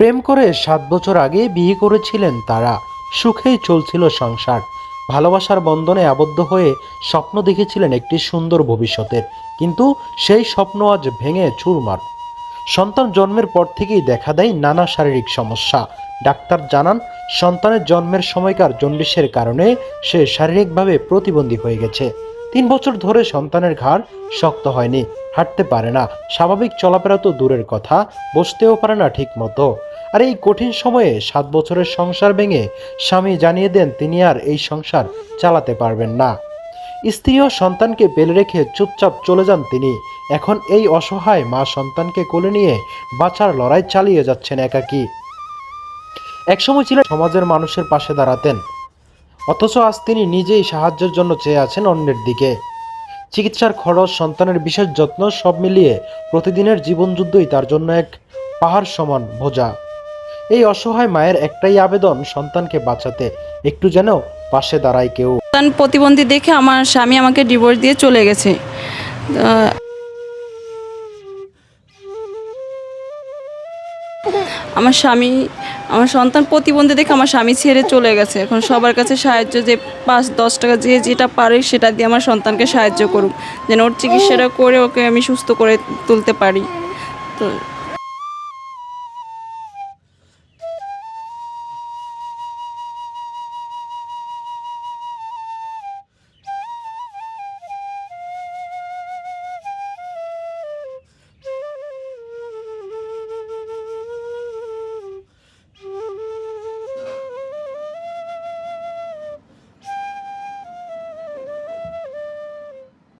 প্রেম করে সাত বছর আগে বিয়ে করেছিলেন তারা। সুখেই চলছিল সংসার। ভালোবাসার বন্ধনে আবদ্ধ হয়ে স্বপ্ন দেখেছিলেন একটি সুন্দর ভবিষ্যতের। কিন্তু সেই স্বপ্ন আজ ভেঙে চুরমার। সন্তান জন্মের পর থেকেই দেখা দেয় নানা শারীরিক সমস্যা। ডাক্তার জানান, সন্তানের জন্মের সময়কার জন্ডিসের কারণে সে শারীরিকভাবে প্রতিবন্ধী হয়ে গেছে। তিন বছর ধরে সন্তানের ঘাড় শক্ত হয়নি, হাঁটতে পারে না। স্বাভাবিক চলাফেরা তো দূরের কথা, বসতেও পারে না ঠিক মতো আর এই কঠিন সময়ে সাত বছরের সংসার ভেঙে স্বামী জানিয়ে দেন তিনি আর এই সংসার চালাতে পারবেন না। স্ত্রী ও সন্তানকে পেলে রেখে চুপচাপ চলে যান তিনি। এখন এই অসহায় মা সন্তানকে কোলে নিয়ে বাঁচার লড়াই চালিয়ে যাচ্ছেন একাকী। একসময় ছিলেন সমাজের মানুষের পাশে দাঁড়াতেন। অথচ আজ তিনি নিজেই সাহায্যের জন্য চেয়ে আছেন অন্যের দিকে। চিকিৎসার খরচ, সন্তানের বিশেষ যত্ন সব মিলিয়ে প্রতিদিনের জীবনযুদ্ধই তার জন্য এক পাহাড় সমান বোঝা এই অসহায় মায়ের একটাই আবেদন, সন্তানকে বাঁচাতে। একটু যেন পাশে দাঁড়ায় কেউ। সন্তান প্রতিবন্ধী দেখে আমার স্বামী আমাকে ডিভোর্স দিয়ে চলে গেছে। আমার স্বামী, আমার সন্তান প্রতিবন্ধী দেখে আমার স্বামী ছেড়ে চলে গেছে। এখন সবার কাছে সাহায্য যে পাঁচ, দশ টাকা যে যেটা পারে সেটা দিয়ে আমার সন্তানকে সাহায্য করুক। যেন ওর চিকিৎসাটা করে ওকে আমি সুস্থ করে তুলতে পারি। তো